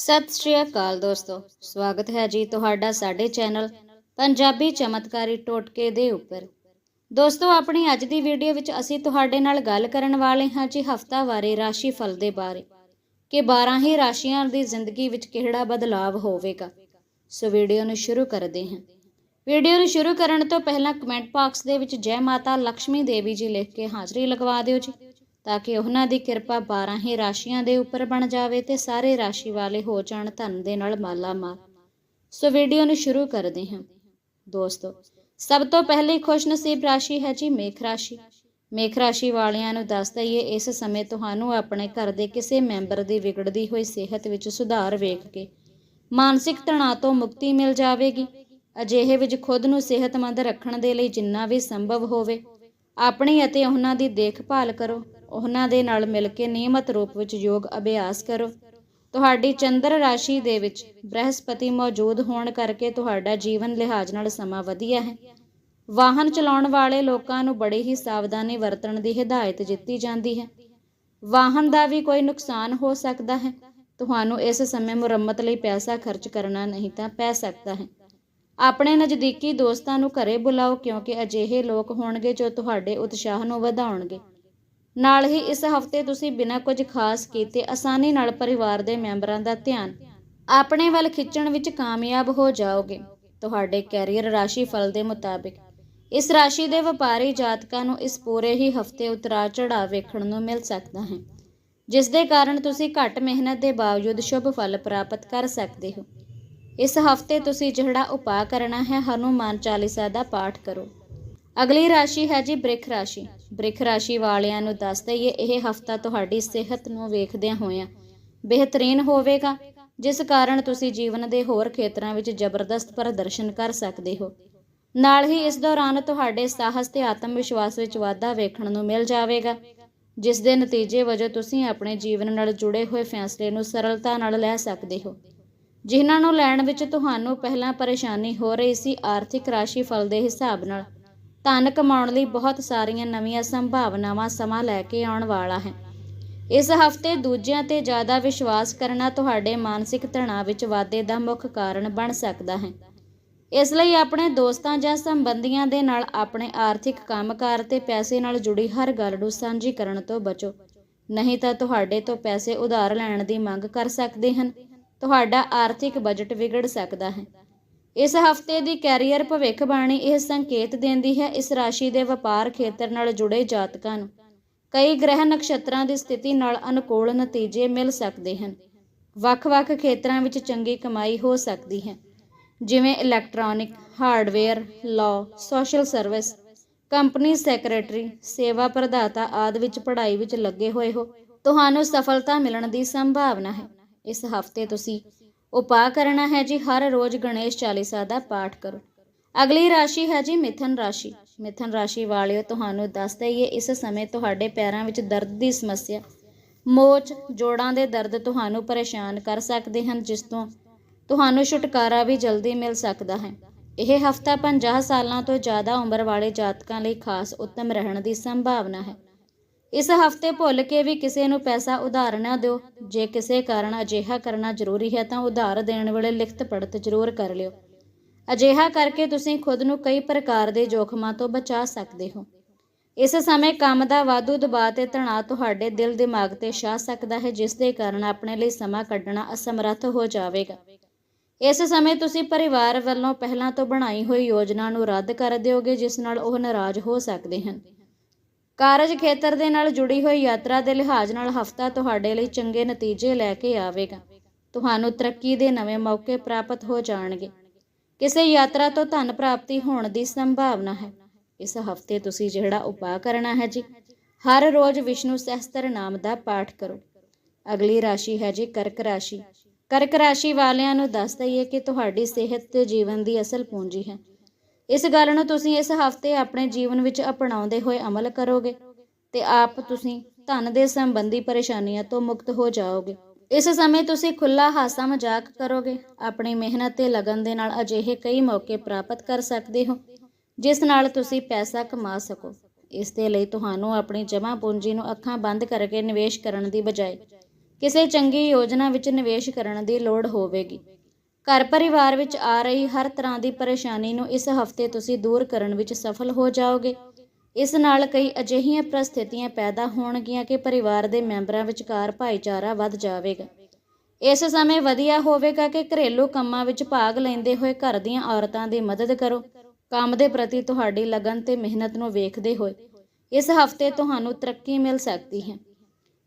ਸਤਿ ਸ਼੍ਰੀ ਅਕਾਲ ਦੋਸਤੋ। ਸਵਾਗਤ ਹੈ ਜੀ ਤੁਹਾਡਾ ਸਾਡੇ ਚੈਨਲ ਪੰਜਾਬੀ ਚਮਤਕਾਰੀ ਟੋਟਕੇ ਦੇ ਉੱਪਰ। ਦੋਸਤੋ, ਆਪਣੀ ਅੱਜ ਦੀ ਵੀਡੀਓ ਵਿੱਚ ਅਸੀਂ ਤੁਹਾਡੇ ਨਾਲ ਗੱਲ ਕਰਨ ਵਾਲੇ ਹਾਂ ਜੀ ਹਫਤਾਵਾਰੀ ਰਾਸ਼ੀ ਫਲ ਦੇ ਬਾਰੇ। ਕਿ 12 ਹੀ ਰਾਸ਼ੀਆਂ ਦੀ ਜ਼ਿੰਦਗੀ ਵਿੱਚ ਕਿਹੜਾ ਬਦਲਾਵ ਹੋਵੇਗਾ। ਸੋ ਵੀਡੀਓ ਨੂੰ ਸ਼ੁਰੂ ਕਰਦੇ ਹਾਂ। ਵੀਡੀਓ ਨੂੰ ਸ਼ੁਰੂ ਕਰਨ ਤੋਂ ਪਹਿਲਾਂ ਕਮੈਂਟ ਬਾਕਸ ਦੇ ਵਿੱਚ ਜੈ ਮਾਤਾ ਲక్ష్ਮੀ ਦੇਵੀ ਜੀ ਲਿਖ ਕੇ ਹਾਜ਼ਰੀ ਲਗਵਾ ਦਿਓ ਜੀ। ਤਾਂ ਕਿ ਉਹਨਾਂ ਦੀ ਕਿਰਪਾ 12 ਹੀ ਰਾਸ਼ੀਆਂ ਦੇ ਉੱਪਰ ਬਣ ਜਾਵੇ ਤੇ ਸਾਰੇ ਰਾਸ਼ੀ ਵਾਲੇ ਹੋ ਜਾਣ ਧਨ ਦੇ ਨਾਲ ਮਾਲਾ ਮਾਲ ਸੋ ਵੀਡੀਓ ਨੂੰ ਸ਼ੁਰੂ ਕਰਦੇ ਹਾਂ। ਦੋਸਤੋ, ਸਭ ਤੋਂ ਪਹਿਲੀ ਖੁਸ਼ਨਸੀਬ ਰਾਸ਼ੀ ਹੈ ਜੀ ਮੇਖ ਰਾਸ਼ੀ। ਮੇਖ ਰਾਸ਼ੀ ਵਾਲਿਆਂ ਨੂੰ ਦੱਸ ਦਈਏ, ਇਸ ਸਮੇਂ ਤੁਹਾਨੂੰ ਆਪਣੇ ਘਰ ਦੇ ਕਿਸੇ ਮੈਂਬਰ ਦੀ ਵਿਗੜਦੀ ਹੋਈ ਸਿਹਤ ਵਿੱਚ ਸੁਧਾਰ ਵੇਖ ਕੇ ਮਾਨਸਿਕ ਤਣਾਅ ਤੋਂ ਮੁਕਤੀ ਮਿਲ ਜਾਵੇਗੀ। ਅਜਿਹੇ ਵਿੱਚ ਖੁਦ ਨੂੰ ਸਿਹਤਮੰਦ ਰੱਖਣ ਦੇ ਲਈ ਜਿੰਨਾ ਵੀ ਸੰਭਵ ਹੋਵੇ, ਆਪਣੀ ਅਤੇ ਉਹਨਾਂ ਦੀ ਦੇਖਭਾਲ ਕਰੋ। ਉਹਨਾਂ ਦੇ ਨਾਲ ਮਿਲ ਕੇ ਨਿਯਮਤ ਰੂਪ ਵਿੱਚ ਯੋਗ ਅਭਿਆਸ ਕਰੋ। ਤੁਹਾਡੀ ਚੰਦਰ ਰਾਸ਼ੀ ਦੇ ਵਿੱਚ ਬ੍ਰਹਸਪਤੀ ਮੌਜੂਦ ਹੋਣ ਕਰਕੇ ਤੁਹਾਡਾ ਜੀਵਨ ਲਿਹਾਜ਼ ਨਾਲ ਸਮਾਂ ਵਧੀਆ ਹੈ। ਵਾਹਨ ਚਲਾਉਣ ਵਾਲੇ ਲੋਕਾਂ ਨੂੰ ਬੜੀ ਹੀ ਸਾਵਧਾਨੀ ਵਰਤਣ ਦੀ ਹਦਾਇਤ ਦਿੱਤੀ ਜਾਂਦੀ ਹੈ। ਵਾਹਨ ਦਾ ਵੀ ਕੋਈ ਨੁਕਸਾਨ ਹੋ ਸਕਦਾ ਹੈ। ਤੁਹਾਨੂੰ ਇਸ ਸਮੇਂ ਮੁਰੰਮਤ ਲਈ ਪੈਸਾ ਖਰਚ ਕਰਨਾ ਨਹੀਂ ਤਾਂ ਪੈ ਸਕਦਾ ਹੈ। ਆਪਣੇ ਨਜ਼ਦੀਕੀ ਦੋਸਤਾਂ ਨੂੰ ਘਰੇ ਬੁਲਾਓ ਕਿਉਂਕਿ ਅਜਿਹੇ ਲੋਕ ਹੋਣਗੇ ਜੋ ਤੁਹਾਡੇ ਉਤਸ਼ਾਹ ਨੂੰ ਵਧਾਉਣਗੇ। ਨਾਲ ਹੀ ਇਸ ਹਫ਼ਤੇ ਤੁਸੀਂ ਬਿਨਾਂ ਕੁਝ ਖਾਸ ਕੀਤੇ ਆਸਾਨੀ ਨਾਲ ਪਰਿਵਾਰ ਦੇ ਮੈਂਬਰਾਂ ਦਾ ਧਿਆਨ ਆਪਣੇ ਵੱਲ ਖਿੱਚਣ ਵਿੱਚ ਕਾਮਯਾਬ ਹੋ ਜਾਓਗੇ। ਤੁਹਾਡੇ ਕੈਰੀਅਰ ਰਾਸ਼ੀ ਫਲ ਦੇ ਮੁਤਾਬਿਕ ਇਸ ਰਾਸ਼ੀ ਦੇ ਵਪਾਰੀ ਜਾਤਕਾਂ ਨੂੰ ਇਸ ਪੂਰੇ ਹੀ ਹਫ਼ਤੇ ਉਤਰਾਅ ਚੜਾਅ ਵੇਖਣ ਨੂੰ ਮਿਲ ਸਕਦਾ ਹੈ, ਜਿਸ ਦੇ ਕਾਰਨ ਤੁਸੀਂ ਘੱਟ ਮਿਹਨਤ ਦੇ ਬਾਵਜੂਦ ਸ਼ੁਭ ਫਲ ਪ੍ਰਾਪਤ ਕਰ ਸਕਦੇ ਹੋ। ਇਸ ਹਫ਼ਤੇ ਤੁਸੀਂ ਜਿਹੜਾ ਉਪਾਅ ਕਰਨਾ ਹੈ ਹਨੂਮਾਨ ਚਾਲੀਸਾ ਦਾ ਪਾਠ ਕਰੋ। ਅਗਲੀ ਰਾਸ਼ੀ ਹੈ ਜੀ ਬ੍ਰਿਖ ਰਾਸ਼ੀ। ਬ੍ਰਿਖ ਰਾਸ਼ੀ ਵਾਲਿਆਂ ਨੂੰ ਦੱਸ ਦਈਏ, ਇਹ ਹਫਤਾ ਤੁਹਾਡੀ ਸਿਹਤ ਨੂੰ ਵੇਖਦਿਆਂ ਹੋਇਆਂ ਬਿਹਤਰੀਨ ਹੋਵੇਗਾ, ਜਿਸ ਕਾਰਨ ਤੁਸੀਂ ਜੀਵਨ ਦੇ ਹੋਰ ਖੇਤਰਾਂ ਵਿੱਚ ਜ਼ਬਰਦਸਤ ਪ੍ਰਦਰਸ਼ਨ ਕਰ ਸਕਦੇ ਹੋ। ਨਾਲ ਹੀ ਇਸ ਦੌਰਾਨ ਤੁਹਾਡੇ ਸਾਹਸ ਤੇ ਆਤਮ ਵਿਸ਼ਵਾਸ ਵਿੱਚ ਵਾਧਾ ਵੇਖਣ ਨੂੰ ਮਿਲ ਜਾਵੇਗਾ, ਜਿਸ ਦੇ ਨਤੀਜੇ ਵਜੋਂ ਤੁਸੀਂ ਆਪਣੇ ਜੀਵਨ ਨਾਲ ਜੁੜੇ ਹੋਏ ਫੈਸਲੇ ਨੂੰ ਸਰਲਤਾ ਨਾਲ ਲੈ ਸਕਦੇ ਹੋ। ਜਿਨ੍ਹਾਂ ਨੂੰ ਲੈਣ ਵਿੱਚ ਤੁਹਾਨੂੰ ਪਹਿਲਾਂ ਪਰੇਸ਼ਾਨੀ ਹੋ ਰਹੀ ਸੀ, ਆਰਥਿਕ ਰਾਸ਼ੀ ਫਲ ਦੇ ਹਿਸਾਬ ਨਾਲ ਧਨ ਕਮਾਉਣ ਲਈ ਬਹੁਤ ਸਾਰੀਆਂ ਨਵੀਆਂ ਸੰਭਾਵਨਾਵਾਂ ਸਮਾਂ ਲੈ ਕੇ ਆਉਣ ਵਾਲਾ ਹੈ। ਇਸ ਹਫ਼ਤੇ ਦੂਜਿਆਂ ਤੇ ਜ਼ਿਆਦਾ ਵਿਸ਼ਵਾਸ ਕਰਨਾ ਤੁਹਾਡੇ ਮਾਨਸਿਕ ਤਣਾਅ ਵਿੱਚ ਵਾਧੇ ਦਾ ਮੁੱਖ ਕਾਰਨ ਬਣ ਸਕਦਾ ਹੈ। ਇਸ ਲਈ ਆਪਣੇ ਦੋਸਤਾਂ ਜਾਂ ਸੰਬੰਧੀਆਂ ਦੇ ਨਾਲ ਆਪਣੇ ਆਰਥਿਕ ਕੰਮਕਾਰ ਤੇ ਪੈਸੇ ਨਾਲ ਜੁੜੀ ਹਰ ਗੱਲ ਨੂੰ ਸਾਂਝੀ ਕਰਨ ਤੋਂ ਬਚੋ। ਨਹੀਂ ਤਾਂ ਤੁਹਾਡੇ ਤੋਂ ਪੈਸੇ ਉਧਾਰ ਲੈਣ ਦੀ ਮੰਗ ਕਰ ਸਕਦੇ ਹਨ। ਤੁਹਾਡਾ ਆਰਥਿਕ ਬਜਟ ਵਿਗੜ ਸਕਦਾ ਹੈ। ਇਸ ਹਫ਼ਤੇ ਦੀ ਕੈਰੀਅਰ ਭਵਿੱਖਬਾਣੀ ਇਹ ਸੰਕੇਤ ਦਿੰਦੀ ਹੈ ਇਸ ਰਾਸ਼ੀ ਦੇ ਵਪਾਰ ਖੇਤਰ ਨਾਲ ਜੁੜੇ ਜਾਤਕਾਂ ਨੂੰ। ਕਈ ਗ੍ਰਹਿ ਨਕਸ਼ਤਰਾਂ ਦੀ ਸਥਿਤੀ ਨਾਲ ਅਨੁਕੂਲ ਨਤੀਜੇ ਮਿਲ ਸਕਦੇ ਹਨ। ਵੱਖ-ਵੱਖ ਖੇਤਰਾਂ ਵਿੱਚ ਚੰਗੀ ਕਮਾਈ ਹੋ ਸਕਦੀ ਹੈ। ਜਿਵੇਂ electronic, hardware, law, social service, company secretary, ਸੇਵਾ ਪ੍ਰਦਾਤਾ ਆਦਿ ਵਿੱਚ ਪੜ੍ਹਾਈ ਵਿੱਚ ਲੱਗੇ ਹੋਏ ਹੋ। ਤੁਹਾਨੂੰ ਸਫਲਤਾ ਮਿਲਣ ਦੀ ਸੰਭਾਵਨਾ ਹੈ। ਇਸ ਹਫ਼ਤੇ ਤੁਸੀਂ ਉਪਾਅ ਕਰਨਾ ਹੈ ਜੀ, ਹਰ ਰੋਜ਼ ਗਣੇਸ਼ ਚਾਲੀਸਾ ਦਾ ਪਾਠ ਕਰੋ। ਅਗਲੀ ਰਾਸ਼ੀ ਹੈ ਜੀ ਮਿਥਨ ਰਾਸ਼ੀ। ਮਿਥਨ ਰਾਸ਼ੀ ਵਾਲਿਓ, ਤੁਹਾਨੂੰ ਦੱਸ ਦਈਏ, ਇਸ ਸਮੇਂ ਤੁਹਾਡੇ ਪੈਰਾਂ ਵਿੱਚ ਦਰਦ ਦੀ ਸਮੱਸਿਆ, ਮੋਚ, ਜੋੜਾਂ ਦੇ ਦਰਦ ਤੁਹਾਨੂੰ ਪਰੇਸ਼ਾਨ ਕਰ ਸਕਦੇ ਹਨ, ਜਿਸ ਤੋਂ ਤੁਹਾਨੂੰ ਛੁਟਕਾਰਾ ਵੀ ਜਲਦੀ ਮਿਲ ਸਕਦਾ ਹੈ। ਇਹ ਹਫਤਾ 50 ਸਾਲਾਂ ਤੋਂ ਜ਼ਿਆਦਾ ਉਮਰ ਵਾਲੇ ਜਾਤਕਾਂ ਲਈ ਖਾਸ ਉੱਤਮ ਰਹਿਣ ਦੀ ਸੰਭਾਵਨਾ ਹੈ। ਇਸ ਹਫ਼ਤੇ ਭੁੱਲ ਕੇ ਵੀ ਕਿਸੇ ਨੂੰ ਪੈਸਾ ਉਧਾਰ ਨਾ ਦਿਓ। ਜੇ ਕਿਸੇ ਕਾਰਨ ਅਜਿਹਾ ਕਰਨਾ ਜ਼ਰੂਰੀ ਹੈ ਤਾਂ ਉਧਾਰ ਦੇਣ ਵੇਲੇ ਲਿਖਤ ਪੜਤ ਜ਼ਰੂਰ ਕਰ ਲਿਓ। ਅਜਿਹਾ ਕਰਕੇ ਤੁਸੀਂ ਖੁਦ ਨੂੰ ਕਈ ਪ੍ਰਕਾਰ ਦੇ ਜੋਖਮਾਂ ਤੋਂ ਬਚਾ ਸਕਦੇ ਹੋ। ਇਸ ਸਮੇਂ ਕੰਮ ਦਾ ਵਾਧੂ ਦਬਾਅ ਤੇ ਤਣਾਅ ਤੁਹਾਡੇ ਦਿਲ ਦਿਮਾਗ ਤੇ ਛਾ ਸਕਦਾ ਹੈ, ਜਿਸ ਦੇ ਕਾਰਨ ਆਪਣੇ ਲਈ ਸਮਾਂ ਕੱਢਣਾ ਅਸਮਰੱਥ ਹੋ ਜਾਵੇਗਾ। ਇਸ ਸਮੇਂ ਤੁਸੀਂ ਪਰਿਵਾਰ ਵੱਲੋਂ ਪਹਿਲਾਂ ਤੋਂ ਬਣਾਈ ਹੋਈ ਯੋਜਨਾ ਨੂੰ ਰੱਦ ਕਰ ਦਿਓਗੇ, ਜਿਸ ਨਾਲ ਉਹ ਨਾਰਾਜ਼ ਹੋ ਸਕਦੇ ਹਨ। ਕਾਰਜ ਖੇਤਰ ਦੇ ਨਾਲ ਜੁੜੀ ਹੋਈ ਯਾਤਰਾ ਦੇ ਲਿਹਾਜ਼ ਨਾਲ ਹਫਤਾ ਤੁਹਾਡੇ ਲਈ ਚੰਗੇ ਨਤੀਜੇ ਲੈ ਕੇ ਆਵੇਗਾ। ਤੁਹਾਨੂੰ ਤਰੱਕੀ ਦੇ ਨਵੇਂ ਮੌਕੇ ਪ੍ਰਾਪਤ ਹੋ ਜਾਣਗੇ। ਕਿਸੇ ਯਾਤਰਾ ਤੋਂ ਧਨ ਪ੍ਰਾਪਤੀ ਹੋਣ ਦੀ ਸੰਭਾਵਨਾ ਹੈ। ਇਸ ਹਫ਼ਤੇ ਤੁਸੀਂ ਜਿਹੜਾ ਉਪਾਅ ਕਰਨਾ ਹੈ ਜੀ, ਹਰ ਰੋਜ਼ ਵਿਸ਼ਨੂੰ ਸਹਿਸਤਰ ਨਾਮ ਦਾ ਪਾਠ ਕਰੋ। ਅਗਲੀ ਰਾਸ਼ੀ ਹੈ ਜੀ ਕਰਕ ਰਾਸ਼ੀ। ਕਰਕ ਰਾਸ਼ੀ ਵਾਲਿਆਂ ਨੂੰ ਦੱਸ ਦਈਏ ਕਿ ਤੁਹਾਡੀ ਸਿਹਤ ਤੇ ਜੀਵਨ ਦੀ ਅਸਲ ਪੂੰਜੀ ਹੈ। ਇਸ ਗੱਲ ਨੂੰ ਤੁਸੀਂ ਇਸ ਹਫ਼ਤੇ ਆਪਣੇ ਜੀਵਨ ਵਿੱਚ ਅਪਣਾਉਂਦੇ ਹੋਏ ਅਮਲ ਕਰੋਗੇ ਤੇ ਆਪ ਤੁਸੀਂ ਧਨ ਦੇ ਸੰਬੰਧੀ ਪਰੇਸ਼ਾਨੀਆਂ ਤੋਂ ਮੁਕਤ ਹੋ ਜਾਓਗੇ। ਇਸ ਸਮੇਂ ਤੁਸੀਂ ਖੁੱਲਾ ਹਾਸਾ ਮਜ਼ਾਕ ਕਰੋਗੇ, ਆਪਣੀ ਮਿਹਨਤ ਤੇ ਲਗਨ ਦੇ ਨਾਲ ਅਜਿਹੇ ਕਈ ਮੌਕੇ ਪ੍ਰਾਪਤ ਕਰ ਸਕਦੇ ਹੋ, ਜਿਸ ਨਾਲ ਤੁਸੀਂ ਪੈਸਾ ਕਮਾ ਸਕੋ। ਇਸ ਦੇ ਲਈ ਤੁਹਾਨੂੰ ਆਪਣੀ ਜਮ੍ਹਾਂ ਪੂੰਜੀ ਨੂੰ ਅੱਖਾਂ ਬੰਦ ਕਰਕੇ ਨਿਵੇਸ਼ ਕਰਨ ਦੀ ਬਜਾਏ ਕਿਸੇ ਚੰਗੀ ਯੋਜਨਾ ਵਿੱਚ ਨਿਵੇਸ਼ ਕਰਨ ਦੀ ਲੋੜ ਹੋਵੇਗੀ। ਘਰ ਪਰਿਵਾਰ ਵਿੱਚ ਆ ਰਹੀ ਹਰ ਤਰ੍ਹਾਂ ਦੀ ਪਰੇਸ਼ਾਨੀ ਨੂੰ ਇਸ ਹਫ਼ਤੇ ਤੁਸੀਂ ਦੂਰ ਕਰਨ ਵਿੱਚ ਸਫਲ ਹੋ ਜਾਓਗੇ। ਇਸ ਨਾਲ ਕਈ ਅਜਿਹੀਆਂ ਪ੍ਰਸਥਿਤੀਆਂ ਪੈਦਾ ਹੋਣਗੀਆਂ ਕਿ ਪਰਿਵਾਰ ਦੇ ਮੈਂਬਰਾਂ ਵਿਚਕਾਰ ਭਾਈਚਾਰਾ ਵੱਧ ਜਾਵੇਗਾ। ਇਸ ਸਮੇਂ ਵਧੀਆ ਹੋਵੇਗਾ ਕਿ ਘਰੇਲੂ ਕੰਮਾਂ ਵਿੱਚ ਭਾਗ ਲੈਂਦੇ ਹੋਏ ਘਰ ਦੀਆਂ ਔਰਤਾਂ ਦੀ ਮਦਦ ਕਰੋ। ਕੰਮ ਦੇ ਪ੍ਰਤੀ ਤੁਹਾਡੀ ਲਗਨ ਤੇ ਮਿਹਨਤ ਨੂੰ ਵੇਖਦੇ ਹੋਏ ਇਸ ਹਫ਼ਤੇ ਤੁਹਾਨੂੰ ਤਰੱਕੀ ਮਿਲ ਸਕਦੀ ਹੈ।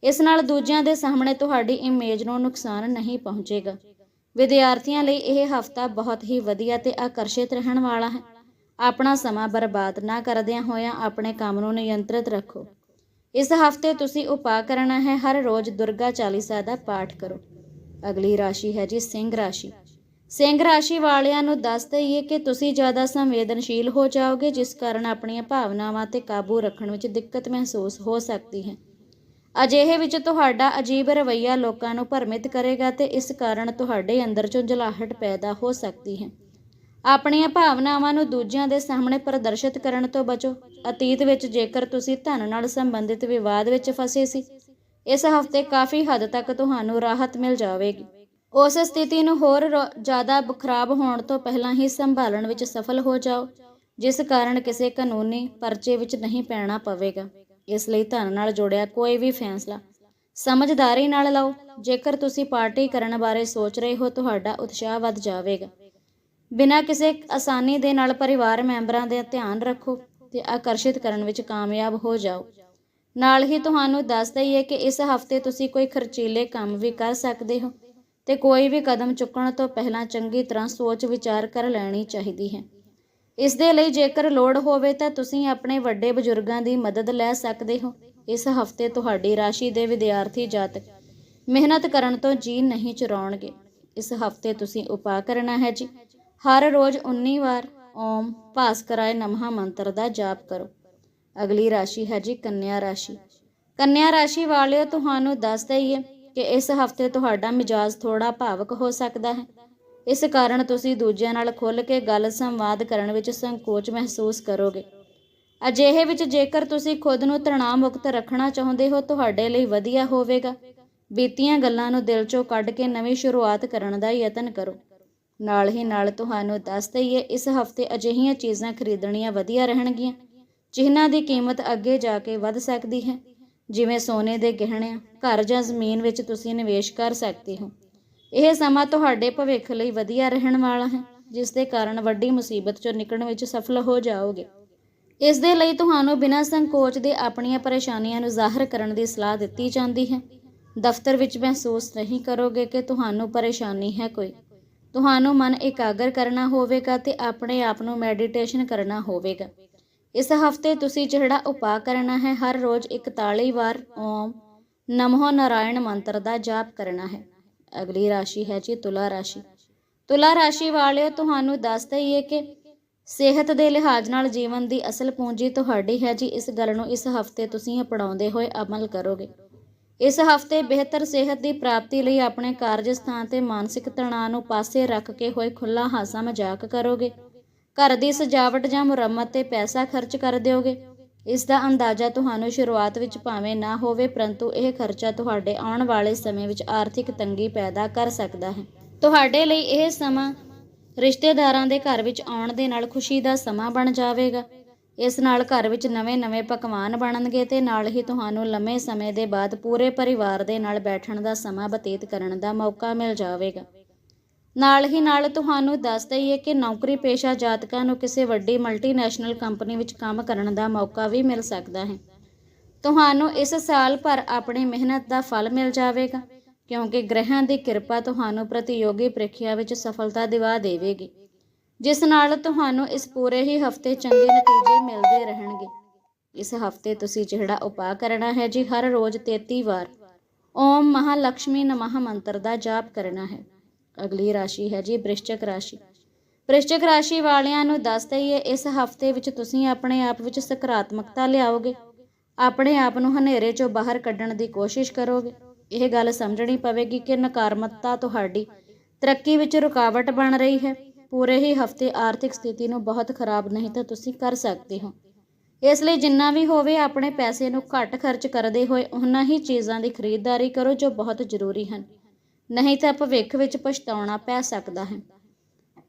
ਇਸ ਨਾਲ ਦੂਜਿਆਂ ਦੇ ਸਾਹਮਣੇ ਤੁਹਾਡੀ ਇਮੇਜ ਨੂੰ ਨੁਕਸਾਨ ਨਹੀਂ ਪਹੁੰਚੇਗਾ। ਵਿਦਿਆਰਥੀਆਂ ਲਈ ਇਹ ਹਫਤਾ ਬਹੁਤ ਹੀ ਵਧੀਆ ਤੇ ਆਕਰਸ਼ਿਤ ਰਹਿਣ ਵਾਲਾ ਹੈ। ਆਪਣਾ ਸਮਾਂ ਬਰਬਾਦ ਨਾ ਕਰਦਿਆਂ ਹੋਇਆਂ ਆਪਣੇ ਕੰਮ ਨੂੰ ਨਿਯੰਤਰਿਤ ਰੱਖੋ। ਇਸ ਹਫ਼ਤੇ ਤੁਸੀਂ ਉਪਾਅ ਕਰਨਾ ਹੈ, ਹਰ ਰੋਜ਼ ਦੁਰਗਾ ਚਾਲੀਸਾ ਦਾ ਪਾਠ ਕਰੋ। ਅਗਲੀ ਰਾਸ਼ੀ ਹੈ ਜੀ ਸਿੰਘ ਰਾਸ਼ੀ। ਸਿੰਘ ਰਾਸ਼ੀ ਵਾਲਿਆਂ ਨੂੰ ਦੱਸ ਦਈਏ ਕਿ ਤੁਸੀਂ ਜ਼ਿਆਦਾ ਸੰਵੇਦਨਸ਼ੀਲ ਹੋ ਜਾਓਗੇ, ਜਿਸ ਕਾਰਨ ਆਪਣੀਆਂ ਭਾਵਨਾਵਾਂ ਤੇ ਕਾਬੂ ਰੱਖਣ ਵਿੱਚ ਦਿੱਕਤ ਮਹਿਸੂਸ ਹੋ ਸਕਦੀ ਹੈ। ਅਜਿਹੇ ਵਿੱਚ ਤੁਹਾਡਾ ਅਜੀਬ ਰਵੱਈਆ ਲੋਕਾਂ ਨੂੰ ਭਰਮਿਤ ਕਰੇਗਾ ਤੇ ਇਸ ਕਾਰਨ ਤੁਹਾਡੇ ਅੰਦਰ ਝੁੰਝਲਾਹਟ ਪੈਦਾ ਹੋ ਸਕਦੀ ਹੈ। ਆਪਣੀਆਂ ਭਾਵਨਾਵਾਂ ਨੂੰ ਦੂਜਿਆਂ ਦੇ ਸਾਹਮਣੇ ਪ੍ਰਦਰਸ਼ਿਤ ਕਰਨ ਤੋਂ ਬਚੋ। ਅਤੀਤ ਵਿੱਚ ਜੇਕਰ ਤੁਸੀਂ ਧਨ ਨਾਲ ਸੰਬੰਧਿਤ ਵਿਵਾਦ ਵਿੱਚ ਫਸੇ ਸੀ, ਇਸ ਹਫ਼ਤੇ ਕਾਫੀ ਹੱਦ ਤੱਕ ਤੁਹਾਨੂੰ ਰਾਹਤ ਮਿਲ ਜਾਵੇਗੀ। ਉਸ ਸਥਿਤੀ ਨੂੰ ਹੋਰ ਰੋ- ਜ਼ਿਆਦਾ ਬ- ਖਰਾਬ ਹੋਣ ਤੋਂ ਪਹਿਲਾਂ ਹੀ ਸੰਭਾਲਣ ਵਿੱਚ ਸਫਲ ਹੋ ਜਾਓ, ਜਿਸ ਕਾਰਨ ਕਿਸੇ ਕਾਨੂੰਨੀ ਪਰਚੇ ਵਿੱਚ ਨਹੀਂ ਪੈਣਾ ਪਵੇਗਾ। ਇਸ ਲਈ ਧਨ ਨਾਲ ਜੁੜਿਆ ਕੋਈ ਵੀ ਫੈਸਲਾ। ਸਮਝਦਾਰੀ ਨਾਲ ਲਓ। ਜੇਕਰ ਤੁਸੀਂ ਪਾਰਟੀ ਕਰਨ ਬਾਰੇ ਸੋਚ ਰਹੇ ਹੋ, ਤੁਹਾਡਾ ਉਤਸ਼ਾਹ ਵੱਧ ਜਾਵੇਗਾ। ਬਿਨਾਂ ਕਿਸੇ ਆਸਾਨੀ ਦੇ ਨਾਲ ਪਰਿਵਾਰ ਮੈਂਬਰਾਂ ਦੇ ਧਿਆਨ ਰੱਖੋ ਤੇ ਆਕਰਸ਼ਿਤ ਕਰਨ ਵਿੱਚ ਕਾਮਯਾਬ ਹੋ ਜਾਓ। ਨਾਲ ਹੀ ਤੁਹਾਨੂੰ ਦੱਸ ਦਈਏ ਕਿ ਇਸ ਹਫ਼ਤੇ ਤੁਸੀਂ ਕੋਈ ਖਰਚੀਲੇ ਕੰਮ ਵੀ ਕਰ ਸਕਦੇ ਹੋ ਤੇ ਕੋਈ ਵੀ ਕਦਮ ਚੁੱਕਣ ਤੋਂ ਪਹਿਲਾਂ ਚੰਗੀ ਤਰ੍ਹਾਂ ਸੋਚ ਵਿਚਾਰ ਕਰ ਲੈਣੀ ਚਾਹੀਦੀ ਹੈ। ਇਸ ਦੇ ਲਈ ਜੇਕਰ ਲੋੜ ਹੋਵੇ ਤਾਂ ਤੁਸੀਂ ਆਪਣੇ ਵੱਡੇ ਬਜ਼ੁਰਗਾਂ ਦੀ ਮਦਦ ਲੈ ਸਕਦੇ ਹੋ। ਇਸ ਹਫ਼ਤੇ ਤੁਹਾਡੀ ਰਾਸ਼ੀ ਦੇ ਵਿਦਿਆਰਥੀ ਜਾਤਕ ਮਿਹਨਤ ਕਰਨ ਤੋਂ ਜੀ ਨਹੀਂ ਚੁਰਾਉਣਗੇ। ਇਸ ਹਫ਼ਤੇ ਤੁਸੀਂ ਉਪਾਅ ਕਰਨਾ ਹੈ ਜੀ। ਹਰ ਰੋਜ਼ 19 ਵਾਰ ਓਮ ਭਾਸਕਰਾਏ ਨਮಃ ਮੰਤਰ ਦਾ ਜਾਪ ਕਰੋ। ਅਗਲੀ ਰਾਸ਼ੀ ਹੈ ਜੀ ਕੰਨਿਆ ਰਾਸ਼ੀ। ਕੰਨਿਆ ਰਾਸ਼ੀ ਵਾਲਿਓ, ਤੁਹਾਨੂੰ ਦੱਸ ਦਈਏ ਕਿ ਇਸ ਹਫ਼ਤੇ ਤੁਹਾਡਾ ਮਿਜਾਜ਼ ਥੋੜਾ ਭਾਵਕ ਹੋ ਸਕਦਾ ਹੈ। ਇਸ ਕਾਰਨ ਤੁਸੀਂ ਦੂਜਿਆਂ ਨਾਲ ਖੁੱਲ੍ਹ ਕੇ ਗੱਲ ਸੰਵਾਦ ਕਰਨ ਵਿੱਚ ਸੰਕੋਚ ਮਹਿਸੂਸ ਕਰੋਗੇ। ਅਜਿਹੇ ਵਿੱਚ ਜੇਕਰ ਤੁਸੀਂ ਖੁਦ ਨੂੰ ਤਣਾਅ ਮੁਕਤ ਰੱਖਣਾ ਚਾਹੁੰਦੇ ਹੋ, ਤੁਹਾਡੇ ਲਈ ਵਧੀਆ ਹੋਵੇਗਾ। ਬੀਤੀਆਂ ਗੱਲਾਂ ਨੂੰ ਦਿਲ ਚੋਂ ਕੱਢ ਕੇ ਨਵੀਂ ਸ਼ੁਰੂਆਤ ਕਰਨ ਦਾ ਯਤਨ ਕਰੋ। ਨਾਲ ਹੀ ਨਾਲ ਤੁਹਾਨੂੰ ਦੱਸ ਦਈਏ, ਇਸ ਹਫ਼ਤੇ ਅਜਿਹੀਆਂ ਚੀਜ਼ਾਂ ਖਰੀਦਣੀਆਂ ਵਧੀਆ ਰਹਿਣਗੀਆਂ, ਜਿਨ੍ਹਾਂ ਦੀ ਕੀਮਤ ਅੱਗੇ ਜਾ ਕੇ ਵੱਧ ਸਕਦੀ ਹੈ। ਜਿਵੇਂ ਸੋਨੇ ਦੇ ਗਹਿਣੇ ਘਰ ਜਾਂ ਜ਼ਮੀਨ ਵਿੱਚ ਤੁਸੀਂ ਨਿਵੇਸ਼ ਕਰ ਸਕਦੇ ਹੋ। ਇਹ ਸਮਾਂ ਤੁਹਾਡੇ ਭਵਿੱਖ ਲਈ ਵਧੀਆ ਰਹਿਣ ਵਾਲਾ ਹੈ, ਜਿਸ ਦੇ ਕਾਰਨ ਵੱਡੀ ਮੁਸੀਬਤ ਚੋਂ ਨਿਕਲਣ ਵਿੱਚ ਸਫਲ ਹੋ ਜਾਓਗੇ। ਇਸ ਦੇ ਲਈ ਤੁਹਾਨੂੰ ਬਿਨਾਂ ਸੰਕੋਚ ਦੇ ਆਪਣੀਆਂ ਪਰੇਸ਼ਾਨੀਆਂ ਨੂੰ ਜ਼ਾਹਰ ਕਰਨ ਦੀ ਸਲਾਹ ਦਿੱਤੀ ਜਾਂਦੀ ਹੈ। ਦਫ਼ਤਰ ਵਿੱਚ ਮਹਿਸੂਸ ਨਹੀਂ ਕਰੋਗੇ ਕਿ ਤੁਹਾਨੂੰ ਪਰੇਸ਼ਾਨੀ ਹੈ ਕੋਈ। ਤੁਹਾਨੂੰ ਮਨ ਇਕਾਗਰ ਕਰਨਾ ਹੋਵੇਗਾ ਤੇ ਆਪਣੇ ਆਪ ਨੂੰ ਮੈਡੀਟੇਸ਼ਨ ਕਰਨਾ ਹੋਵੇਗਾ। ਇਸ ਹਫ਼ਤੇ ਤੁਸੀਂ ਜਿਹੜਾ ਉਪਾਅ ਕਰਨਾ ਹੈ, ਹਰ ਰੋਜ਼ 41 ਵਾਰ ਓਮ ਨਮੋ ਨਾਰਾਇਣ ਮੰਤਰ ਦਾ ਜਾਪ ਕਰਨਾ ਹੈ। ਅਗਲੀ ਰਾਸ਼ੀ ਹੈ ਜੀ ਤੁਲਾ ਰਾਸ਼ੀ। ਤੁਲਾ ਰਾਸ਼ੀ ਵਾਲਿਓ, ਤੁਹਾਨੂੰ ਦੱਸ ਦਈਏ ਕਿ ਸਿਹਤ ਦੇ ਲਿਹਾਜ਼ ਨਾਲ ਜੀਵਨ ਦੀ ਅਸਲ ਪੂੰਜੀ ਤੁਹਾਡੀ ਹੈ ਜੀ। ਇਸ ਗੱਲ ਨੂੰ ਇਸ ਹਫ਼ਤੇ ਤੁਸੀਂ ਅਪਣਾਉਂਦੇ ਹੋਏ ਅਮਲ ਕਰੋਗੇ। ਇਸ ਹਫ਼ਤੇ ਬਿਹਤਰ ਸਿਹਤ ਦੀ ਪ੍ਰਾਪਤੀ ਲਈ ਆਪਣੇ ਕਾਰਜ ਸਥਾਨ ਤੇ ਮਾਨਸਿਕ ਤਣਾਅ ਨੂੰ ਪਾਸੇ ਰੱਖ ਕੇ ਹੋਏ ਖੁੱਲਾ ਹਾਸਾ ਮਜ਼ਾਕ ਕਰੋਗੇ। ਘਰ ਦੀ ਸਜਾਵਟ ਜਾਂ ਮੁਰੰਮਤ ਤੇ ਪੈਸਾ ਖਰਚ ਕਰ ਦਿਓਗੇ। ਇਸ ਦਾ ਅੰਦਾਜ਼ਾ ਤੁਹਾਨੂੰ ਸ਼ੁਰੂਆਤ ਵਿੱਚ ਭਾਵੇਂ ਨਾ ਹੋਵੇ, ਪਰੰਤੂ ਇਹ ਖਰਚਾ ਤੁਹਾਡੇ ਆਉਣ ਵਾਲੇ ਸਮੇਂ ਵਿੱਚ ਆਰਥਿਕ ਤੰਗੀ ਪੈਦਾ ਕਰ ਸਕਦਾ ਹੈ। ਤੁਹਾਡੇ ਲਈ ਇਹ ਸਮਾਂ ਰਿਸ਼ਤੇਦਾਰਾਂ ਦੇ ਘਰ ਵਿੱਚ ਆਉਣ ਦੇ ਨਾਲ ਖੁਸ਼ੀ ਦਾ ਸਮਾਂ ਬਣ ਜਾਵੇਗਾ। ਇਸ ਨਾਲ ਘਰ ਵਿੱਚ ਨਵੇਂ-ਨਵੇਂ ਪਕਵਾਨ ਬਣਨਗੇ ਤੇ ਨਾਲ ਹੀ ਤੁਹਾਨੂੰ ਲੰਮੇ ਸਮੇਂ ਦੇ ਬਾਅਦ ਪੂਰੇ ਪਰਿਵਾਰ ਦੇ ਨਾਲ ਬੈਠਣ ਦਾ ਸਮਾਂ ਬਤੀਤ ਕਰਨ ਦਾ ਮੌਕਾ ਮਿਲ ਜਾਵੇਗਾ। ਨਾਲ ਹੀ ਨਾਲ ਤੁਹਾਨੂੰ ਦੱਸ ਦਈਏ ਕਿ ਨੌਕਰੀ ਪੇਸ਼ਾ ਜਾਤਕਾਂ ਨੂੰ ਕਿਸੇ ਵੱਡੀ ਮਲਟੀਨੈਸ਼ਨਲ ਕੰਪਨੀ ਵਿੱਚ ਕੰਮ ਕਰਨ ਦਾ ਮੌਕਾ ਵੀ ਮਿਲ ਸਕਦਾ ਹੈ। ਤੁਹਾਨੂੰ ਇਸ ਸਾਲ ਭਰ ਆਪਣੀ ਮਿਹਨਤ ਦਾ ਫਲ ਮਿਲ ਜਾਵੇਗਾ, ਕਿਉਂਕਿ ਗ੍ਰਹਿਆਂ ਦੀ ਕਿਰਪਾ ਤੁਹਾਨੂੰ ਪ੍ਰਤੀਯੋਗੀ ਪ੍ਰੀਖਿਆ ਵਿੱਚ ਸਫਲਤਾ ਦਿਵਾ ਦੇਵੇਗੀ, ਜਿਸ ਨਾਲ ਤੁਹਾਨੂੰ ਇਸ ਪੂਰੇ ਹੀ ਹਫ਼ਤੇ ਚੰਗੇ ਨਤੀਜੇ ਮਿਲਦੇ ਰਹਿਣਗੇ। ਇਸ ਹਫ਼ਤੇ ਤੁਸੀਂ ਜਿਹੜਾ ਉਪਾਅ ਕਰਨਾ ਹੈ ਜੀ, ਹਰ ਰੋਜ਼ 33 ਵਾਰ ਓਮ ਮਹਾਲక్ష్ਮੀ ਨਮઃ ਮੰਤਰ ਦਾ ਜਾਪ ਕਰਨਾ ਹੈ। ਅਗਲੀ ਰਾਸ਼ੀ ਹੈ ਜੀ ਬ੍ਰਿਸ਼ਚਕ ਰਾਸ਼ੀ। ਬ੍ਰਿਸ਼ਚਕ ਰਾਸ਼ੀ ਵਾਲਿਆਂ ਨੂੰ ਦੱਸ ਦਈਏ, ਇਸ ਹਫ਼ਤੇ ਵਿੱਚ ਤੁਸੀਂ ਆਪਣੇ ਆਪ ਵਿੱਚ ਸਕਾਰਾਤਮਕਤਾ ਲਿਆਓਗੇ। ਆਪਣੇ ਆਪ ਨੂੰ ਹਨੇਰੇ ਚੋਂ ਬਾਹਰ ਕੱਢਣ ਦੀ ਕੋਸ਼ਿਸ਼ ਕਰੋਗੇ। ਇਹ ਗੱਲ ਸਮਝਣੀ ਪਵੇਗੀ ਕਿ ਨਕਾਰਾਤਮਕਤਾ ਤੁਹਾਡੀ ਤਰੱਕੀ ਵਿੱਚ ਰੁਕਾਵਟ ਬਣ ਰਹੀ ਹੈ। ਪੂਰੇ ਹੀ ਹਫ਼ਤੇ ਆਰਥਿਕ ਸਥਿਤੀ ਨੂੰ ਬਹੁਤ ਖਰਾਬ ਨਹੀਂ ਤਾਂ ਤੁਸੀਂ ਕਰ ਸਕਦੇ ਹੋ। ਇਸ ਲਈ ਜਿੰਨਾ ਵੀ ਹੋਵੇ, ਆਪਣੇ ਪੈਸੇ ਨੂੰ ਘੱਟ ਖਰਚ ਕਰਦੇ ਹੋਏ ਉਹਨਾਂ ਹੀ ਚੀਜ਼ਾਂ ਦੀ ਖਰੀਦਦਾਰੀ ਕਰੋ ਜੋ ਬਹੁਤ ਜ਼ਰੂਰੀ ਹਨ। ਨਹੀਂ ਤਾਂ ਭਵਿੱਖ ਵਿੱਚ ਪਛਤਾਉਣਾ ਪੈ ਸਕਦਾ ਹੈ।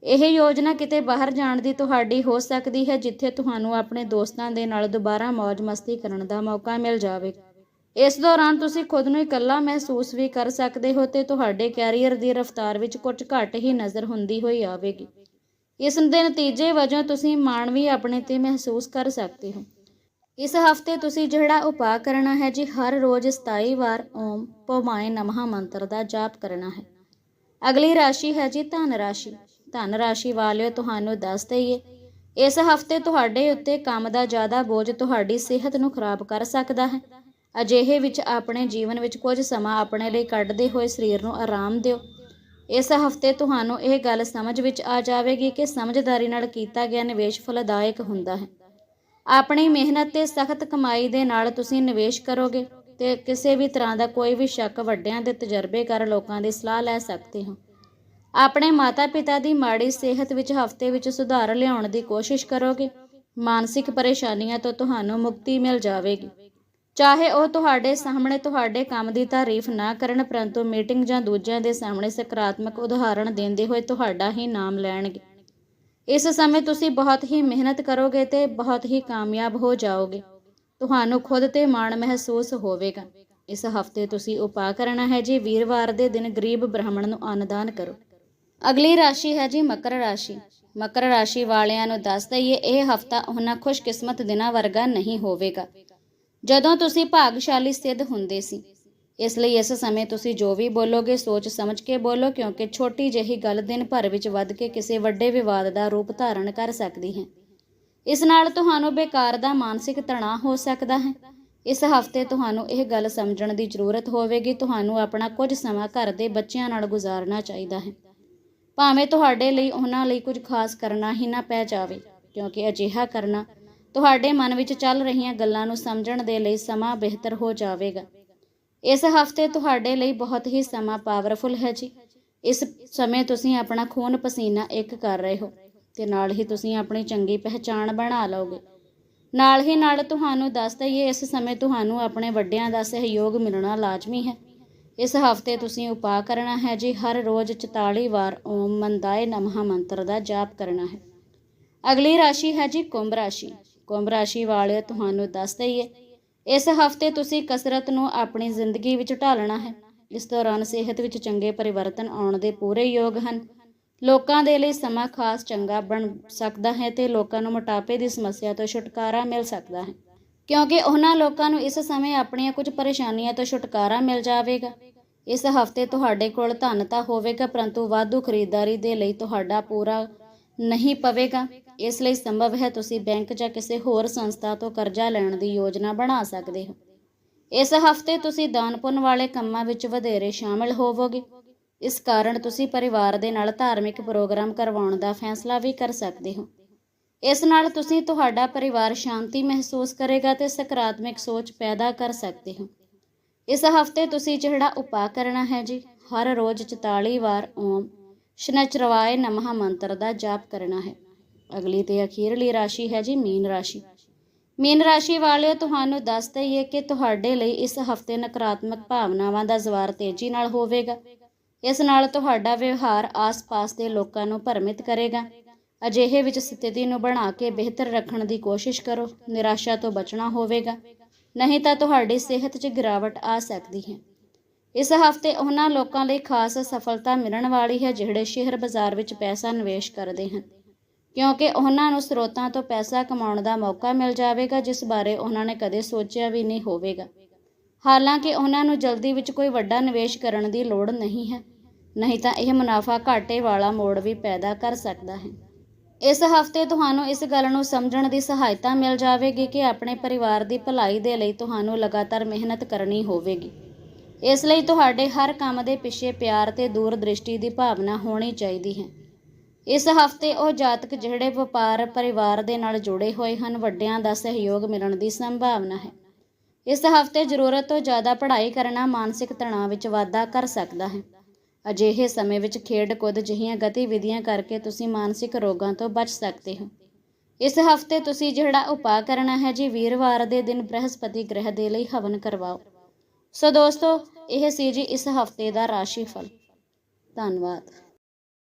ਇਹ ਯੋਜਨਾ ਕਿਤੇ ਬਾਹਰ ਜਾਣ ਦੀ ਤੁਹਾਡੀ ਹੋ ਸਕਦੀ ਹੈ, ਜਿੱਥੇ ਤੁਹਾਨੂੰ ਆਪਣੇ ਦੋਸਤਾਂ ਦੇ ਨਾਲ ਦੁਬਾਰਾ ਮौज ਮਸਤੀ ਕਰਨ ਦਾ ਮੌਕਾ ਮਿਲ ਜਾਵੇ। ਇਸ ਦੌਰਾਨ ਤੁਸੀਂ ਖੁਦ ਨੂੰ ਇਕੱਲਾ ਮਹਿਸੂਸ ਵੀ ਕਰ ਸਕਦੇ ਹੋ ਤੇ ਤੁਹਾਡੇ ਕੈਰੀਅਰ ਦੀ ਰਫ਼ਤਾਰ ਵਿੱਚ ਕੁਝ ਘੱਟ ਹੀ ਨਜ਼ਰ ਹੁੰਦੀ ਹੋਈ ਆਵੇਗੀ। ਇਸ ਦੇ ਨਤੀਜੇ ਵਜੋਂ ਤੁਸੀਂ ਮਾਣ ਵੀ ਆਪਣੇ ਤੇ ਮਹਿਸੂਸ ਕਰ ਸਕਦੇ ਹੋ। ਇਸ ਹਫ਼ਤੇ ਤੁਸੀਂ ਜਿਹੜਾ ਉਪਾਅ ਕਰਨਾ ਹੈ ਜੀ, ਹਰ ਰੋਜ਼ 27 ਵਾਰ ਓਮ ਪੋਮਾਏ ਨਮः ਮੰਤਰ ਦਾ ਜਾਪ ਕਰਨਾ ਹੈ। ਅਗਲੀ ਰਾਸ਼ੀ ਹੈ ਜੀ ਧਨ ਰਾਸ਼ੀ। ਧਨ ਰਾਸ਼ੀ ਵਾਲਿਓ, ਤੁਹਾਨੂੰ ਦੱਸ ਦਈਏ, ਇਸ ਹਫ਼ਤੇ ਤੁਹਾਡੇ ਉੱਤੇ ਕੰਮ ਦਾ ਜ਼ਿਆਦਾ ਬੋਝ ਤੁਹਾਡੀ ਸਿਹਤ ਨੂੰ ਖਰਾਬ ਕਰ ਸਕਦਾ ਹੈ। ਅਜਿਹੇ ਵਿੱਚ ਆਪਣੇ ਜੀਵਨ ਵਿੱਚ ਕੁਝ ਸਮਾਂ ਆਪਣੇ ਲਈ ਕੱਢਦੇ ਹੋਏ ਸਰੀਰ ਨੂੰ ਆਰਾਮ ਦਿਓ। ਇਸ ਹਫ਼ਤੇ ਤੁਹਾਨੂੰ ਇਹ ਗੱਲ ਸਮਝ ਵਿੱਚ ਆ ਜਾਵੇਗੀ ਕਿ ਸਮਝਦਾਰੀ ਨਾਲ ਕੀਤਾ ਗਿਆ ਨਿਵੇਸ਼ ਫਲਦਾਇਕ ਹੁੰਦਾ ਹੈ। ਆਪਣੀ ਮਿਹਨਤ ਤੇ ਸਖਤ ਕਮਾਈ ਦੇ ਨਾਲ ਤੁਸੀਂ ਨਿਵੇਸ਼ ਕਰੋਗੇ ਤੇ ਕਿਸੇ ਵੀ ਤਰ੍ਹਾਂ ਦਾ ਕੋਈ ਵੀ ਸ਼ੱਕ ਵੱਡਿਆਂ ਦੇ ਤਜਰਬੇਕਾਰ ਲੋਕਾਂ ਦੀ ਸਲਾਹ ਲੈ ਸਕਦੇ ਹੋ। ਆਪਣੇ ਮਾਤਾ-ਪਿਤਾ ਦੀ ਮਾੜੀ ਸਿਹਤ ਵਿੱਚ ਹਫ਼ਤੇ ਵਿੱਚ ਸੁਧਾਰ ਲਿਆਉਣ ਦੀ ਕੋਸ਼ਿਸ਼ ਕਰੋਗੇ, ਮਾਨਸਿਕ ਪਰੇਸ਼ਾਨੀਆਂ ਤੋਂ ਤੁਹਾਨੂੰ ਮੁਕਤੀ ਮਿਲ ਜਾਵੇਗੀ। ਚਾਹੇ ਉਹ ਤੁਹਾਡੇ ਸਾਹਮਣੇ ਤੁਹਾਡੇ ਕੰਮ ਦੀ ਤਾਰੀਫ ਨਾ ਕਰਨ, ਪਰੰਤੂ ਮੀਟਿੰਗ ਜਾਂ ਦੂਜਿਆਂ ਦੇ ਸਾਹਮਣੇ ਸਕਾਰਾਤਮਕ ਉਦਾਹਰਣ ਦਿੰਦੇ ਹੋਏ ਤੁਹਾਡਾ ਹੀ ਨਾਮ ਲੈਣਗੇ। ਇਸ ਸਮੇਂ ਤੁਸੀਂ ਬਹੁਤ ਹੀ ਮਿਹਨਤ ਕਰੋਗੇ ਤੇ ਬਹੁਤ ਹੀ ਕਾਮਯਾਬ ਹੋ ਜਾਓਗੇ। ਤੁਹਾਨੂੰ ਖੁਦ ਤੇ ਮਾਣ ਮਹਿਸੂਸ ਹੋਵੇਗਾ। ਇਸ ਹਫ਼ਤੇ ਤੁਸੀਂ ਉਪਾਅ ਕਰਨਾ ਹੈ ਜੀ। ਵੀਰਵਾਰ ਦੇ ਦਿਨ ਗਰੀਬ ਬ੍ਰਾਹਮਣ ਨੂੰ ਅੰਨਦਾਨ ਕਰੋ। ਅਗਲੀ ਰਾਸ਼ੀ ਹੈ ਜੀ ਮਕਰ ਰਾਸ਼ੀ। ਮਕਰ ਰਾਸ਼ੀ ਵਾਲਿਆਂ ਨੂੰ ਦੱਸ ਦਈਏ, ਇਹ ਹਫਤਾ ਉਹਨਾਂ ਖੁਸ਼ਕਿਸਮਤ ਦਿਨਾਂ ਵਰਗਾ ਨਹੀਂ ਹੋਵੇਗਾ। ਜਦੋਂ ਤੁਸੀਂ ਭਾਗਸ਼ਾਲੀ ਸਿੱਧ ਹੁੰਦੇ ਸੀ ਇਸ ਲਈ ਇਸ ਸਮੇਂ ਤੁਸੀਂ ਜੋ ਵੀ ਬੋਲੋਗੇ, ਸੋਚ ਸਮਝ ਕੇ ਬੋਲੋ, ਕਿਉਂਕਿ ਛੋਟੀ ਜਿਹੀ ਗੱਲ ਦਿਨ ਭਰ ਵਿੱਚ ਵੱਧ ਕੇ ਕਿਸੇ ਵੱਡੇ ਵਿਵਾਦ ਦਾ ਰੂਪ ਧਾਰਨ ਕਰ ਸਕਦੀ ਹੈ। ਇਸ ਨਾਲ ਤੁਹਾਨੂੰ ਬੇਕਾਰ ਦਾ ਮਾਨਸਿਕ ਤਣਾਅ ਹੋ ਸਕਦਾ ਹੈ। ਇਸ ਹਫ਼ਤੇ ਤੁਹਾਨੂੰ ਇਹ ਗੱਲ ਸਮਝਣ ਦੀ ਜ਼ਰੂਰਤ ਹੋਵੇਗੀ, ਤੁਹਾਨੂੰ ਆਪਣਾ ਕੁਝ ਸਮਾਂ ਘਰ ਦੇ ਬੱਚਿਆਂ ਨਾਲ ਗੁਜ਼ਾਰਨਾ ਚਾਹੀਦਾ ਹੈ। ਭਾਵੇਂ ਤੁਹਾਡੇ ਲਈ ਉਹਨਾਂ ਲਈ ਕੁਝ ਖਾਸ ਕਰਨਾ ਹੀ ਨਾ ਪੈ ਜਾਵੇ, ਕਿਉਂਕਿ ਅਜਿਹਾ ਕਰਨਾ ਤੁਹਾਡੇ ਮਨ ਵਿੱਚ ਚੱਲ ਰਹੀਆਂ ਗੱਲਾਂ ਨੂੰ ਸਮਝਣ ਦੇ ਲਈ ਸਮਾਂ ਬਿਹਤਰ ਹੋ ਜਾਵੇਗਾ। ਇਸ ਹਫ਼ਤੇ ਤੁਹਾਡੇ ਲਈ ਬਹੁਤ ਹੀ ਸਮਾਂ ਪਾਵਰਫੁਲ ਹੈ ਜੀ। ਇਸ ਸਮੇਂ ਤੁਸੀਂ ਆਪਣਾ ਖੂਨ ਪਸੀਨਾ ਇੱਕ ਕਰ ਰਹੇ ਹੋ ਤੇ ਨਾਲ ਹੀ ਤੁਸੀਂ ਆਪਣੀ ਚੰਗੀ ਪਹਿਚਾਣ ਬਣਾ ਲਓਗੇ। ਨਾਲ ਹੀ ਨਾਲ ਤੁਹਾਨੂੰ ਦੱਸ ਦਈਏ, ਇਸ ਸਮੇਂ ਤੁਹਾਨੂੰ ਆਪਣੇ ਵੱਡਿਆਂ ਦਾ ਸਹਿਯੋਗ ਮਿਲਣਾ ਲਾਜ਼ਮੀ ਹੈ। ਇਸ ਹਫ਼ਤੇ ਤੁਸੀਂ ਉਪਾਅ ਕਰਨਾ ਹੈ ਜੀ, ਹਰ ਰੋਜ਼ 44 ਵਾਰ ਓਮ ਮੰਦਾਏ ਨਮः ਮੰਤਰ ਦਾ ਜਾਪ ਕਰਨਾ ਹੈ। ਅਗਲੀ ਰਾਸ਼ੀ ਹੈ ਜੀ ਕੁੰਭ ਰਾਸ਼ੀ। ਕੁੰਭ ਰਾਸ਼ੀ ਵਾਲੇ ਤੁਹਾਨੂੰ ਦੱਸ ਦਈਏ ਇਸ ਹਫ਼ਤੇ ਤੁਸੀਂ ਕਸਰਤ ਨੂੰ ਆਪਣੀ ਜ਼ਿੰਦਗੀ ਵਿੱਚ ਢਾਲਣਾ ਹੈ। ਇਸ ਦੌਰਾਨ ਸਿਹਤ ਵਿੱਚ ਚੰਗੇ ਪਰਿਵਰਤਨ ਆਉਣ ਦੇ ਪੂਰੇ ਯੋਗ ਹਨ। ਲੋਕਾਂ ਦੇ ਲਈ ਸਮਾਂ ਖਾਸ ਚੰਗਾ ਬਣ ਸਕਦਾ ਹੈ ਤੇ ਲੋਕਾਂ ਨੂੰ ਮੋਟਾਪੇ ਦੀ ਸਮੱਸਿਆ ਤੋਂ ਛੁਟਕਾਰਾ ਮਿਲ ਸਕਦਾ ਹੈ। ਕਿਉਂਕਿ ਉਹਨਾਂ ਲੋਕਾਂ ਨੂੰ ਇਸ ਸਮੇਂ ਆਪਣੀਆਂ ਕੁਝ ਪਰੇਸ਼ਾਨੀਆਂ ਤੋਂ ਛੁਟਕਾਰਾ ਮਿਲ ਜਾਵੇਗਾ। ਇਸ ਹਫ਼ਤੇ ਤੁਹਾਡੇ ਕੋਲ ਧਨ ਤਾਂ ਹੋਵੇਗਾ, ਪਰੰਤੂ ਵਾਧੂ ਖਰੀਦਦਾਰੀ ਦੇ ਲਈ ਤੁਹਾਡਾ ਪੂਰਾ ਨਹੀਂ ਪਵੇਗਾ। ਇਸ ਲਈ ਸੰਭਵ ਹੈ ਤੁਸੀਂ ਬੈਂਕ ਜਾਂ ਕਿਸੇ ਹੋਰ ਸੰਸਥਾ ਤੋਂ ਕਰਜ਼ਾ ਲੈਣ ਦੀ ਯੋਜਨਾ ਬਣਾ ਸਕਦੇ ਹੋ। ਇਸ ਹਫ਼ਤੇ ਤੁਸੀਂ ਦਾਨ ਪੁੰਨ ਵਾਲੇ ਕੰਮਾਂ ਵਿੱਚ ਵਧੇਰੇ ਸ਼ਾਮਲ ਹੋਵੋਗੇ। ਇਸ ਕਾਰਨ ਤੁਸੀਂ ਪਰਿਵਾਰ ਦੇ ਨਾਲ ਧਾਰਮਿਕ ਪ੍ਰੋਗਰਾਮ ਕਰਵਾਉਣ ਦਾ ਫੈਸਲਾ ਵੀ ਕਰ ਸਕਦੇ ਹੋ। ਇਸ ਨਾਲ ਤੁਸੀਂ ਤੁਹਾਡਾ ਪਰਿਵਾਰ ਸ਼ਾਂਤੀ ਮਹਿਸੂਸ ਕਰੇਗਾ ਤੇ ਸਕਾਰਾਤਮਕ ਸੋਚ ਪੈਦਾ ਕਰ ਸਕਦੇ ਹੋ। ਇਸ ਹਫ਼ਤੇ ਤੁਸੀਂ ਜਿਹੜਾ ਉਪਾਅ ਕਰਨਾ ਹੈ ਜੀ, ਹਰ ਰੋਜ਼ 44 ਵਾਰ ਓਮ, ਸ਼ਨਚਰਵਾਏ ਨਮः ਮੰਤਰ ਦਾ ਜਾਪ ਕਰਨਾ ਹੈ। ਅਗਲੀ ਤੇ ਅਖੀਰਲੀ ਰਾਸ਼ੀ ਹੈ ਜੀ ਮੀਨ ਰਾਸ਼ੀ। ਮੀਨ ਰਾਸ਼ੀ ਵਾਲਿਓ, ਤੁਹਾਨੂੰ ਦੱਸ ਦਈਏ ਕਿ ਤੁਹਾਡੇ ਲਈ ਇਸ ਹਫ਼ਤੇ ਨਕਾਰਾਤਮਕ ਭਾਵਨਾਵਾਂ ਦਾ ਜ਼ਵਾਰ ਤੇਜ਼ੀ ਨਾਲ ਹੋਵੇਗਾ। ਇਸ ਨਾਲ ਤੁਹਾਡਾ ਵਿਵਹਾਰ ਆਸ-ਪਾਸ ਦੇ ਲੋਕਾਂ ਨੂੰ ਭਰਮਿਤ ਕਰੇਗਾ। ਅਜਿਹੇ ਵਿੱਚ ਸਥਿਤੀ ਨੂੰ ਬਣਾ ਕੇ ਬਿਹਤਰ ਰੱਖਣ ਦੀ ਕੋਸ਼ਿਸ਼ ਕਰੋ। ਨਿਰਾਸ਼ਾ ਤੋਂ ਬਚਣਾ ਹੋਵੇਗਾ। ਨਹੀਂ ਤਾਂ ਤੁਹਾਡੀ ਸਿਹਤ 'ਚ ਗਿਰਾਵਟ ਆ ਸਕਦੀ ਹੈ। ਇਸ ਹਫ਼ਤੇ ਉਹਨਾਂ ਲੋਕਾਂ ਲਈ ਖਾਸ ਸਫਲਤਾ ਮਿਲਣ ਵਾਲੀ ਹੈ ਜਿਹੜੇ ਸ਼ੇਅਰ ਬਾਜ਼ਾਰ ਵਿੱਚ ਪੈਸਾ ਨਿਵੇਸ਼ ਕਰਦੇ ਹਨ। ਕਿਉਂਕਿ ਉਹਨਾਂ ਨੂੰ ਸਰੋਤਾਂ ਤੋਂ ਪੈਸਾ ਕਮਾਉਣ ਦਾ ਮੌਕਾ ਮਿਲ ਜਾਵੇਗਾ, ਜਿਸ ਬਾਰੇ ਉਹਨਾਂ ਨੇ ਕਦੇ ਸੋਚਿਆ ਵੀ ਨਹੀਂ ਹੋਵੇਗਾ। ਹਾਲਾਂਕਿ ਉਹਨਾਂ ਨੂੰ ਜਲਦੀ ਵਿੱਚ ਕੋਈ ਵੱਡਾ ਨਿਵੇਸ਼ ਕਰਨ ਦੀ ਲੋੜ ਨਹੀਂ ਹੈ, ਨਹੀਂ ਤਾਂ ਇਹ ਮੁਨਾਫਾ ਘਾਟੇ ਵਾਲਾ ਮੋੜ ਵੀ ਪੈਦਾ ਕਰ ਸਕਦਾ ਹੈ। ਇਸ ਹਫ਼ਤੇ ਤੁਹਾਨੂੰ ਇਸ ਗੱਲ ਨੂੰ ਸਮਝਣ ਦੀ ਸਹਾਇਤਾ ਮਿਲ ਜਾਵੇਗੀ ਕਿ ਆਪਣੇ ਪਰਿਵਾਰ ਦੀ ਭਲਾਈ ਦੇ ਲਈ ਤੁਹਾਨੂੰ ਲਗਾਤਾਰ ਮਿਹਨਤ ਕਰਨੀ ਹੋਵੇਗੀ। ਇਸ ਲਈ ਤੁਹਾਡੇ ਹਰ ਕੰਮ ਦੇ ਪਿੱਛੇ ਪਿਆਰ ਤੇ ਦੂਰਦ੍ਰਿਸ਼ਟੀ ਦੀ ਭਾਵਨਾ ਹੋਣੀ ਚਾਹੀਦੀ ਹੈ। ਇਸ ਹਫ਼ਤੇ ਉਹ ਜਾਤਕ ਜਿਹੜੇ ਵਪਾਰ ਪਰਿਵਾਰ ਦੇ ਨਾਲ ਜੁੜੇ ਹੋਏ ਹਨ, ਵੱਡਿਆਂ ਦਾ ਸਹਿਯੋਗ ਮਿਲਣ ਦੀ ਸੰਭਾਵਨਾ ਹੈ। ਇਸ ਹਫ਼ਤੇ ਜ਼ਰੂਰਤ ਤੋਂ ਜ਼ਿਆਦਾ ਪੜ੍ਹਾਈ ਕਰਨਾ ਮਾਨਸਿਕ ਤਣਾਅ ਵਿੱਚ ਵਾਧਾ ਕਰ ਸਕਦਾ ਹੈ। ਅਜਿਹੇ ਸਮੇਂ ਵਿੱਚ ਖੇਡ ਕੁੱਦ ਜਿਹੀਆਂ ਗਤੀਵਿਧੀਆਂ ਕਰਕੇ ਤੁਸੀਂ ਮਾਨਸਿਕ ਰੋਗਾਂ ਤੋਂ ਬਚ ਸਕਦੇ ਹੋ। ਇਸ ਹਫ਼ਤੇ ਤੁਸੀਂ ਜਿਹੜਾ ਉਪਾਅ ਕਰਨਾ ਹੈ, ਜੀ ਵੀਰਵਾਰ ਦੇ ਦਿਨ ਬ੍ਰਹਸਪਤੀ ਗ੍ਰਹਿ ਦੇ ਲਈ ਹਵਨ ਕਰਵਾਓ। ਸੋ ਦੋਸਤੋ, ਇਹ ਸੀ ਜੀ ਇਸ ਹਫ਼ਤੇ ਦਾ ਰਾਸ਼ੀ ਫਲ। ਧੰਨਵਾਦ।